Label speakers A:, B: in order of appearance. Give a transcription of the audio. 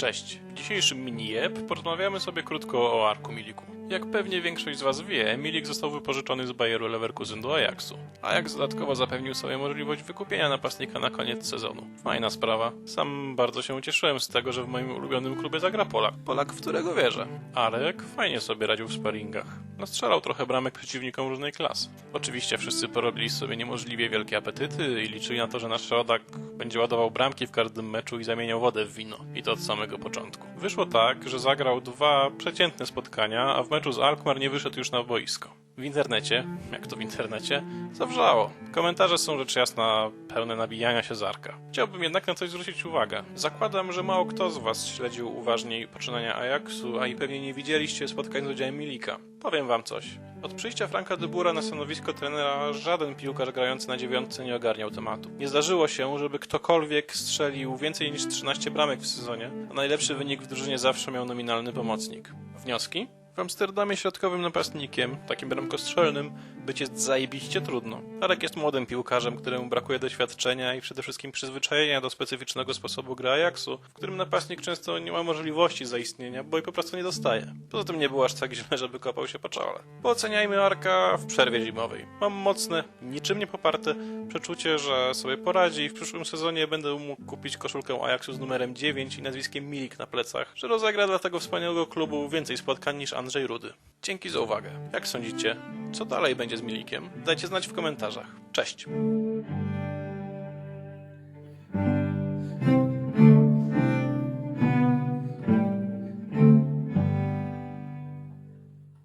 A: Cześć. W dzisiejszym mini-jeb porozmawiamy sobie krótko o Arku Miliku. Jak pewnie większość z Was wie, Milik został wypożyczony z Bayeru Leverkusen do Ajaxu. Ajax dodatkowo zapewnił sobie możliwość wykupienia napastnika na koniec sezonu. Fajna sprawa. Sam bardzo się ucieszyłem z tego, że w moim ulubionym klubie zagra Polak. Polak, w którego wierzę. Arek fajnie sobie radził w sparingach. Nastrzelał trochę bramek przeciwnikom różnej klasy. Oczywiście wszyscy porobili sobie niemożliwie wielkie apetyty i liczyli na to, że nasz rodak będzie ładował bramki w każdym meczu i zamieniał wodę w wino. I to od samego początku. Wyszło tak, że zagrał dwa przeciętne spotkania, a w meczu z Alkmaar nie wyszedł już na boisko. W internecie, jak to w internecie, zawrzało. Komentarze są rzecz jasna pełne nabijania się z Arka. Chciałbym jednak na coś zwrócić uwagę. Zakładam, że mało kto z Was śledził uważniej poczynania Ajaxu, a i pewnie nie widzieliście spotkań z udziałem Milika. Powiem Wam coś. Od przyjścia Franka de Boera na stanowisko trenera żaden piłkarz grający na dziewiątce nie ogarniał tematu. Nie zdarzyło się, żeby ktokolwiek strzelił więcej niż 13 bramek w sezonie, a najlepszy wynik w drużynie zawsze miał nominalny pomocnik. Wnioski? W Amsterdamie środkowym napastnikiem, takim bramkostrzelnym, być jest zajebiście trudno. Arek jest młodym piłkarzem, któremu brakuje doświadczenia i przede wszystkim przyzwyczajenia do specyficznego sposobu gry Ajaxu, w którym napastnik często nie ma możliwości zaistnienia, bo i po prostu nie dostaje. Poza tym nie było aż tak źle, żeby kopał się po czole. Pooceniajmy Arka w przerwie zimowej. Mam mocne, niczym nie poparte przeczucie, że sobie poradzi i w przyszłym sezonie będę mógł kupić koszulkę Ajaxu z numerem 9 i nazwiskiem Milik na plecach, że rozegra dla tego wspaniałego klubu więcej spotkań niż Andrzej Rudy. Dzięki za uwagę. Jak sądzicie, co dalej będzie z Milikiem? Dajcie znać w komentarzach. Cześć!